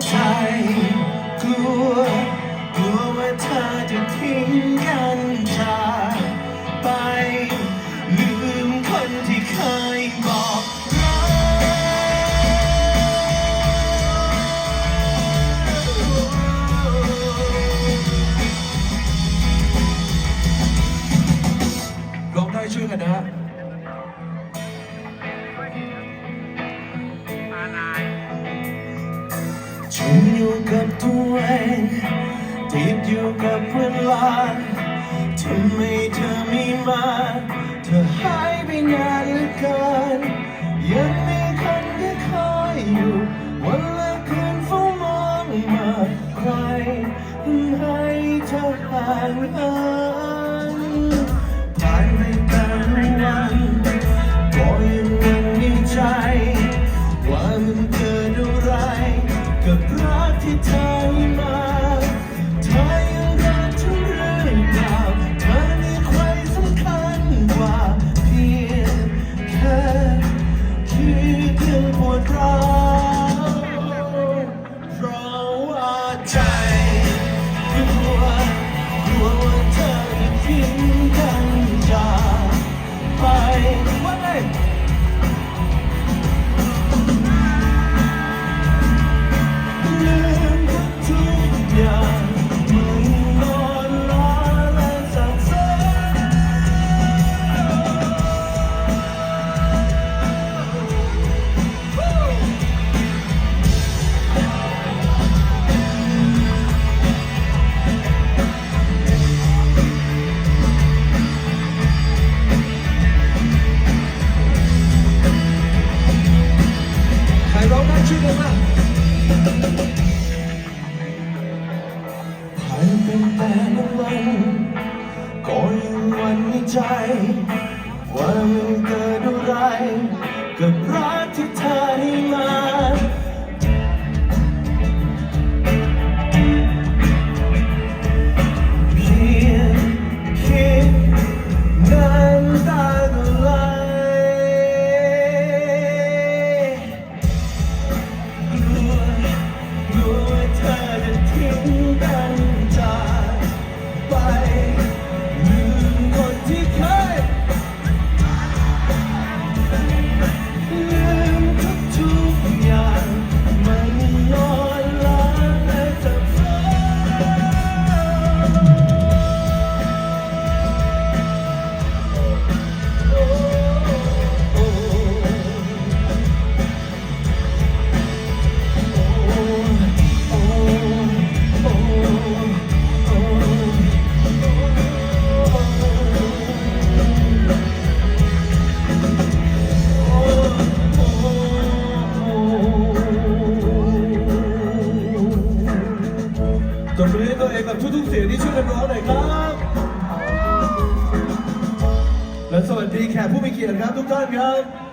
ใฉันอยู่กับตัวเองติดอยู่กับเวลาทำไมเธอไม่มา เธอหายไปนานเหลือเกิน ยังมีคนที่คอยอยู่ วันและคืนเฝ้ามองมาใครให้เธอห่างเหิน คิดยังปวดร้าวเพราะว่าใจกลัวกลัวว่าเธอจะทิ้งกันจากไป เป็นแต่ละวันก็ยังวันในใจว่า กับทุกๆเสียงที่ช่วยกันร้องหน่อยครับและสวัสดีแขกผู้มีเกียรติครับทุกท่านครับ